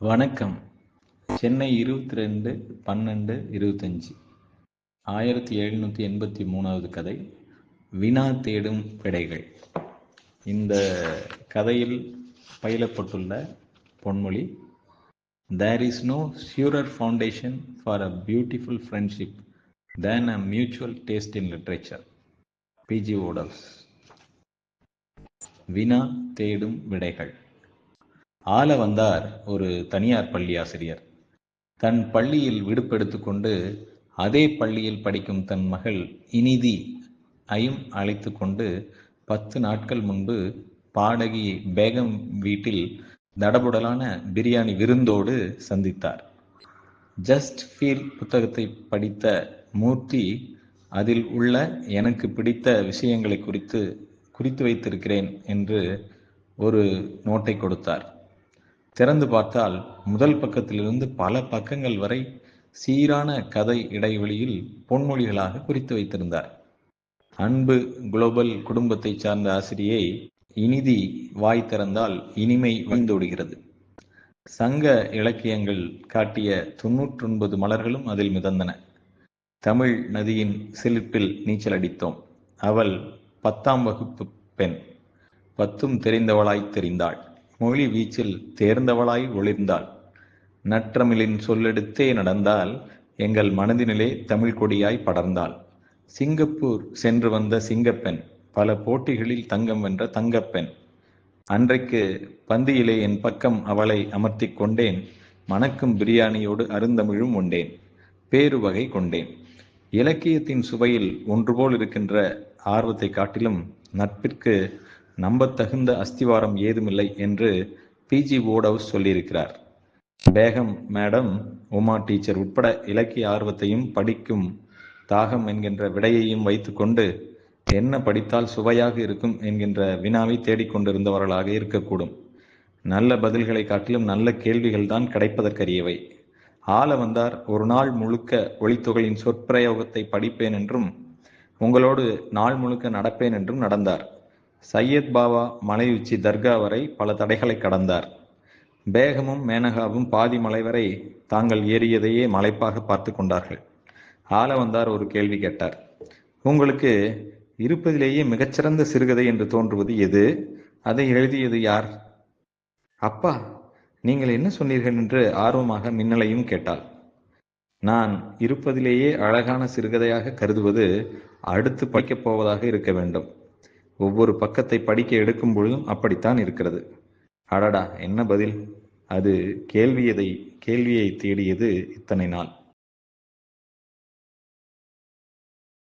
வணக்கம். சென்னை இருபத்தி ரெண்டு பன்னெண்டு இருபத்தஞ்சி. ஆயிரத்தி எழுநூற்றி எண்பத்தி மூணாவது கதை வினா தேடும் விடைகள் இந்த கதையில் பயிலப்பட்டுள்ள பொன்மொழி there is no surer foundation for a beautiful friendship than a mutual taste in literature P G Wodehouse வினா தேடும் விடைகள். ஆள வந்தார் ஒரு தனியார் பள்ளி ஆசிரியர். தன் பள்ளியில் விடுப்பெடுத்து கொண்டு அதே பள்ளியில் படிக்கும் தன் மகள் இனிதி ஐயும் அழைத்து கொண்டு பத்து நாட்கள் முன்பு பாடகி பேகம் வீட்டில் தடபுடலான பிரியாணி விருந்தோடு சந்தித்தார். ஜஸ்ட் ஃபீல் புத்தகத்தை படித்த மூர்த்தி அதில் உள்ள எனக்கு பிடித்த விஷயங்களை குறித்து குறித்து வைத்திருக்கிறேன் என்று ஒரு நோட்டை கொடுத்தார். திறந்து பார்த்தால் முதல் பக்கத்திலிருந்து பல பக்கங்கள் வரை சீரான கதை இடைவெளியில் பொன்மொழிகளாக குறித்து வைத்திருந்தார். அன்பு குளோபல் குடும்பத்தை சார்ந்த ஆசிரியை இனிதி வாய் திறந்தால் இனிமை வந்துவிடுகிறது சங்க இலக்கியங்கள் காட்டிய தொன்னூற்றொன்பது மலர்களும் அதில் மிதந்தன. தமிழ் நதியின் சிலிப்பில் நீச்சல் அடித்தோம். அவள் பத்தாம் வகுப்பு பெண். பத்தும் தெரிந்தவளாய் தெரிந்தாள். மொழி வீச்சில் தேர்ந்தவளாய் ஒளிர்ந்தாள். நற்றமிழின் சொல்லெடுத்தே நடந்தால் எங்கள் மனதினிலே தமிழ் கொடியாய் படர்ந்தாள். சிங்கப்பூர் சென்று வந்த சிங்கப்பெண் பல போட்டிகளில் தங்கம் வென்ற தங்கப்பெண். அன்றைக்கு பந்தியிலே என் பக்கம் அவளை அமர்த்தி கொண்டேன். மணக்கும் பிரியாணியோடு அருந்தமிழும் உண்டேன். பேரு வகை கொண்டேன். இலக்கியத்தின் சுவையில் ஒன்றுபோல் இருக்கின்ற ஆர்வத்தை காட்டிலும் நட்பிற்கு நம்பத்தகுந்த அஸ்திவாரம் ஏதுமில்லை என்று பிஜி ஓடவுஸ் சொல்லியிருக்கிறார். பேகம் மேடம். உமா டீச்சர் உட்பட இலக்கிய ஆர்வத்தையும் படிக்கும் தாகம் என்கின்ற விடையையும் வைத்துக்கொண்டு என்ன படித்தால் சுவையாக இருக்கும் என்கின்ற வினாவை தேடிக்கொண்டிருந்தவர்களாக இருக்கக்கூடும். நல்ல பதில்களை காட்டிலும் நல்ல கேள்விகள் தான் கிடைப்பதற்கரியவை. ஆள வந்தார் ஒரு நாள் முழுக்க ஒளித்தொகையின் சொற்பிரயோகத்தை படிப்பேன் என்றும் உங்களோடு நாள் முழுக்க நடப்பேன் என்றும் நடந்தார். சையத் பாபா மலை உச்சி தர்கா வரை பல தடைகளை கடந்தார். பேகமும் மேனகாவும் பாதி மலை வரை தாங்கள் ஏறியதையே மலைப்பாக பார்த்து கொண்டார்கள். ஆள வந்தார் ஒரு கேள்வி கேட்டார். உங்களுக்கு இருப்பதிலேயே மிகச்சிறந்த சிறுகதை என்று தோன்றுவது எது? அதை எழுதியது யார்? அப்பா நீங்கள் என்ன சொன்னீர்கள்? என்று ஆர்வமாக மின்னலையும் கேட்டாள். நான் இருப்பதிலேயே அழகான சிறுகதையாக கருதுவது அடுத்து படிக்கப் போவதாக இருக்க வேண்டும். ஒவ்வொரு பக்கத்தை படிக்க எடுக்கும் பொழுதும் அப்படித்தான் இருக்கிறது. அடடா என்ன பதில்? அது கேள்வியதை கேள்வியை தேடியது இத்தனை நாள்.